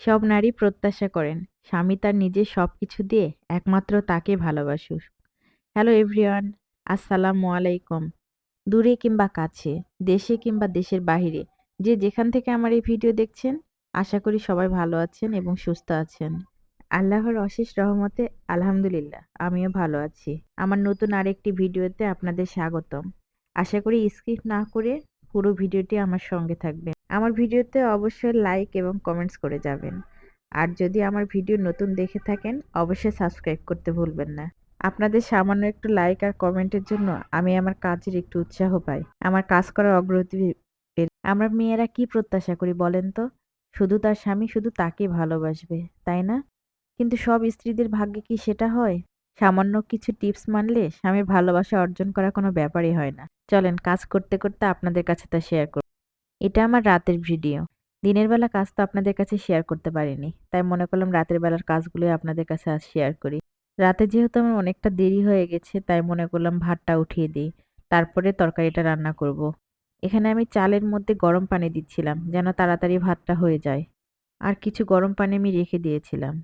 সব নারী প্রত্যাশা করেন, স্বামী তার নিজের সবকিছু দিয়ে একমাত্র তাকে ভালোবাসুক। হ্যালো এভরিওয়ান, আসসালামু আলাইকুম। দূরে কিংবা কাছে, দেশে কিংবা দেশের বাহিরে, যে যেখান থেকে আমার এই ভিডিও দেখছেন, আশা করি সবাই ভালো আছেন এবং সুস্থ আছেন। আল্লাহর অশেষ রহমতে, আলহামদুলিল্লাহ, আমিও ভালো আছি। আমার নতুন আরেকটি ভিডিওতে আপনাদের স্বাগতম। আশা করি স্কিপ না করে পুরো ভিডিওটি আমার সঙ্গে থাকবেন। আমার ভিডিওতে অবশ্যই লাইক এবং কমেন্টস করে যাবেন। আর যদি আমার ভিডিও নতুন দেখে থাকেন, অবশ্যই সাবস্ক্রাইব করতে ভুলবেন না। আপনাদের সামান্য একটু লাইক আর কমেন্টের জন্য আমি আমার কাজের একটু উৎসাহ পাই। আমার কাজ করার অগ্রগতি আমরা মেয়েরা কি প্রত্যাশা করি বলেন তো? শুধু তার স্বামী শুধু তাকে ভালোবাসবে, তাই না? কিন্তু সব স্ত্রীদের ভাগ্যে কি সেটা হয়? সামান্য কিছু টিপস মানলে স্বামীর ভালোবাসা অর্জন করা কোনো ব্যাপারই হয় না। চলেন কাজ করতে করতে আপনাদের কাছে তা শেয়ার করব এটা আমার রাতের ভিডিও। দিনের বেলা কাজ তো আপনাদের কাছে শেয়ার করতে পারিনি। তাই মনে করলাম রাতের বেলার কাজগুলো আপনাদের কাছে আজ শেয়ার করি। রাতে যেহেতু আমার অনেকটা দেরি হয়ে গেছে, তাই মনে করলাম ভাতটা উঠিয়ে দিই। তারপরে তরকারিটা রান্না করব। এখানে আমি চালের মধ্যে গরম পানি দিচ্ছিলাম, যেন তাড়াতাড়ি ভাতটা হয়ে যায়। আর কিছু গরম পানি আমি রেখে দিয়েছিলাম।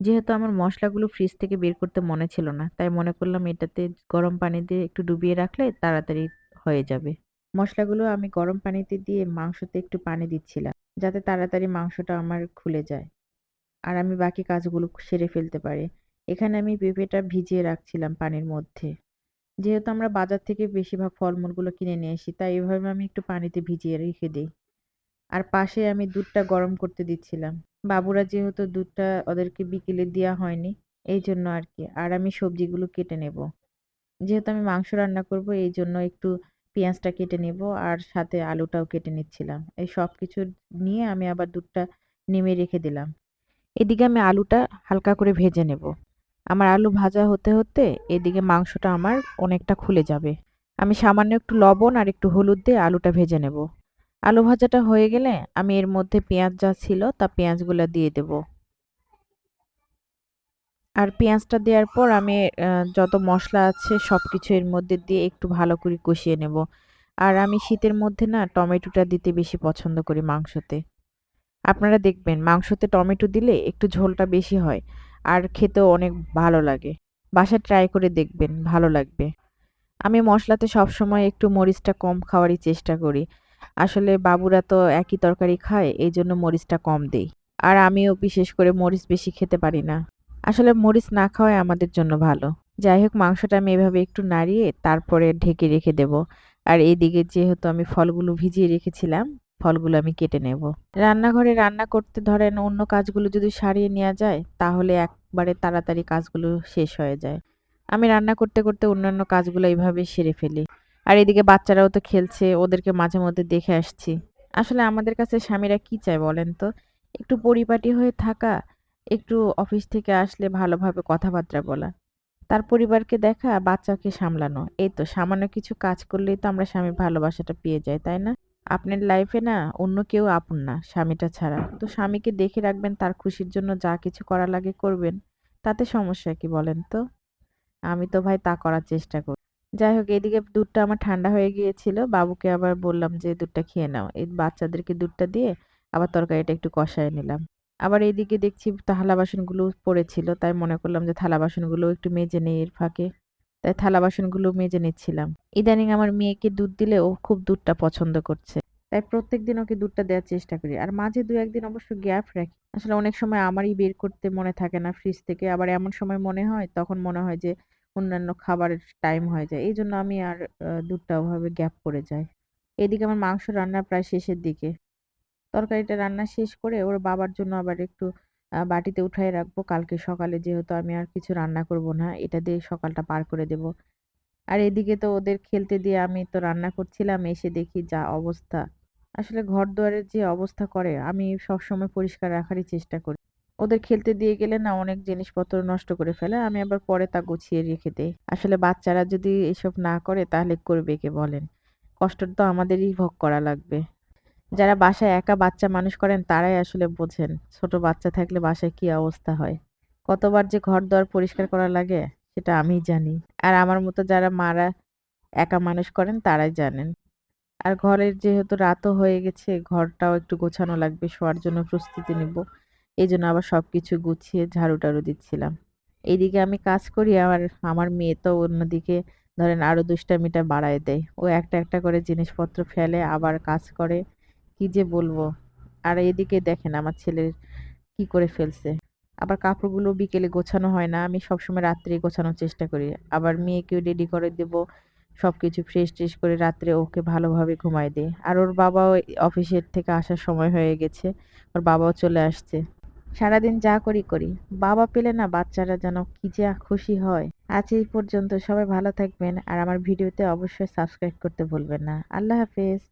যেহেতু আমার মশলাগুলো ফ্রিজ থেকে বের করতে মনে ছিল না, তাই মনে করলাম এটাতে গরম পানি দিয়ে একটু ডুবিয়ে রাখলে তাড়াতাড়ি হয়ে যাবে। মশলাগুলো আমি গরম পানিতে দিয়ে মাংসতে একটু পানি দিচ্ছিলাম, যাতে তাড়াতাড়ি মাংসটা আমার খুলে যায়। আর আমি বাকি কাজগুলো সেরে ফেলতে পারি। এখানে আমি পেঁপেটা ভিজিয়ে রাখছিলাম পানির মধ্যে। যেহেতু আমরা বাজার থেকে বেশিরভাগ ফলমূলগুলো কিনে নিয়ে আসি, তাই এভাবে আমি একটু পানিতে ভিজিয়ে রেখে দিই। আর পাশে আমি দুধটা গরম করতে দিচ্ছিলাম। বাবুরা যেহেতু দুধটা ওদেরকে বিকেলে দেওয়া হয়নি, এই জন্য আর কি আর আমি সবজিগুলো কেটে নেব। যেহেতু আমি মাংস রান্না করব, এই জন্য একটু পেঁয়াজটা কেটে নেব আর সাথে আলুটাও কেটে নিচ্ছিলাম। এই সব কিছু নিয়ে আমি আবার দুধটা নেমে রেখে দিলাম। এদিকে আমি আলুটা হালকা করে ভেজে নেব। আমার আলু ভাজা হতে হতে এদিকে মাংসটা আমার অনেকটা খুলে যাবে। আমি সামান্য একটু লবণ আর একটু হলুদ দিয়ে আলুটা ভেজে নেব। আলু ভাজাটা হয়ে গেলে আমি এর মধ্যে পেঁয়াজ যা ছিল তা পেঁয়াজগুলো দিয়ে দেব। আর পেঁয়াজটা দেওয়ার পর আমি যত মশলা আছে সব কিছু এর মধ্যে দিয়ে একটু ভালো করে কষিয়ে নেব। আর আমি শীতের মধ্যে না টমেটোটা দিতে বেশি পছন্দ করি মাংসতে। আপনারা দেখবেন মাংসতে টমেটো দিলে একটু ঝোলটা বেশি হয় আর খেতেও অনেক ভালো লাগে। বাসায় ট্রাই করে দেখবেন, ভালো লাগবে। আমি মশলাতে সবসময় একটু মরিচটা কম খাওয়ারই চেষ্টা করি। আসলে বাবুরা তো একই তরকারি খায় এই জন্য মরিচটা কম দেই। আর আমিও বিশেষ করে মরিচ বেশি খেতে পারি না। আসলে মরিচ না খাওয়াই আমাদের জন্য ভালো। যাই হোক, মাংসটা আমি এভাবে একটু নাড়িয়ে তারপরে ঢেকে রেখে দেব। আর এইদিকে যেহেতু আমি ফলগুলো ভিজিয়ে রেখেছিলাম, ফলগুলো আমি কেটে নেব। রান্নাঘরে রান্না করতে ধরেন অন্য কাজগুলো যদি সারিয়ে নেওয়া যায়, তাহলে একবারে তাড়াতাড়ি কাজগুলো শেষ হয়ে যায়। আমি রান্না করতে করতে অন্যান্য কাজগুলো এইভাবে সেরে ফেলি। আর এদিকে বাচ্চারাও তো খেলছে, ওদেরকে মাঝে মধ্যে দেখে আসছি। আসলে আমাদের কাছে স্বামীরা কি চায় বলেন তো? একটু পরিপাটি হয়ে থাকা, একটু অফিস থেকে আসলে ভালোভাবে কথাবার্তা বলা, তার পরিবারকে দেখা, বাচ্চাকে সামলানো, এই তো সামান্য কিছু কাজ করলেই তো আমরা স্বামীর ভালোবাসাটা পেয়ে যাই, তাই না? আপনার লাইফে না অন্য কেউ আপন না স্বামীটা ছাড়া। তো স্বামীকে দেখে রাখবেন, তার খুশির জন্য যা কিছু করা লাগে করবেন, তাতে সমস্যা কি বলেন তো? আমি তো ভাই তা করার চেষ্টা করি। যাই হোক, এদিকে দুধটা আমার ঠান্ডা হয়ে গিয়েছিল। বাবুকে আবার বললাম যে, দুধটা খেয়ে নাও। এই বাচ্চাদেরকে দুধটা দিয়ে আবার তরকারিটা একটু কষায় নিলাম। আবার এইদিকে দেখছি থালা বাসনগুলো পড়েছিল, তাই মনে করলাম যে, থালা বাসনগুলো একটু মেজে নেই এর ফাঁকে। তাই থালা বাসনগুলো মেজে নিচ্ছিলাম। ইদানিং আমার মেয়েকে দুধ দিলে ও খুব দুধটা পছন্দ করছে। তাই প্রত্যেক দিন ওকে দুধটা দেওয়ার চেষ্টা করি। আর মাঝে দু একদিন অবশ্য গ্যাপ রাখি। আসলে অনেক সময় আমারই বের করতে মনে থাকে না ফ্রিজ থেকে। আবার এমন সময় মনে হয়, তখন মনে হয় যে অন্যান্য খাবারের টাইম হয়ে যায়। এই জন্য আমি আর দুধটা ওভাবে গ্যাপ পড়ে যায় এদিকে আমার মাংস রান্না প্রায় শেষের দিকে। তরকারিটা রান্না শেষ করে ওর বাবার জন্য আবার একটু বাটিতে উঠাই রাখব। কালকে সকালে যেহেতু আমি আর কিছু রান্না করব না, এটা দিয়ে সকালটা পার করে দেব। আর এদিকে তো ওদের খেলতে দিয়ে আমি তো রান্না করছিলাম, এসে দেখি যা অবস্থা। আসলে ঘর দুয়ারের যে অবস্থা করে, আমি সবসময় পরিষ্কার রাখারই চেষ্টা করি। ওদের খেলতে দিয়ে গেলে না অনেক জিনিসপত্র নষ্ট করে ফেলে, আমি আবার পরে তা গুছিয়ে রেখে দেই। আসলে বাচ্চারা যদি এসব না করে তাহলে করবে কে বলেন? কষ্ট তো আমাদেরই ভোগ করা লাগবে। যারা বাসায় একা বাচ্চা মানুষ করেন তারাই আসলে বোঝেন, ছোট বাচ্চা থাকলে বাসায় কি অবস্থা হয়? কতবার যে ঘর দুয়ার পরিষ্কার করা লাগে, সেটা আমিই জানি। আর আমার মতো যারা মারা একা মানুষ করেন তারাই জানেন। আর ঘরের যেহেতু রাতও হয়ে গেছে, ঘরটাও একটু গোছানো লাগবে, শোয়ার জন্য প্রস্তুতি নিব। এই জন্য আবার সব কিছু গুছিয়ে ঝাড়ু টাড়ু দিচ্ছিলাম। এইদিকে আমি কাজ করি আর আমার মেয়ে তো অন্যদিকে ধরেন আরও দুষ্টামিটা বাড়ায় দেয়। ও একটা একটা করে জিনিসপত্র ফেলে, আবার কাজ করে। কি যে বলব? আর এদিকে দেখেন আমার ছেলের কি করে ফেলছে। আবার কাপড়গুলো বিকেলে গোছানো হয় না, আমি সবসময় রাত্রে গোছানোর চেষ্টা করি। আবার মেয়েকেও রেডি করে দেব সব কিছু ফ্রেশ ট্রেশ করে রাত্রে ওকে ভালোভাবে ঘুমাই দিই। আর ওর বাবাও অফিসের থেকে আসার সময় হয়ে গেছে, ওর বাবাও চলে আসছে। সারাদিন যা করি করি। বাবা পেলে না বাচ্চারা যেন কি যে খুশি হয়। আজ এই পর্যন্ত সবাই ভালো থাকবেন আর আমার ভিডিওতে অবশ্যই সাবস্ক্রাইব করতে ভুলবেন না। আল্লাহ হাফেজ।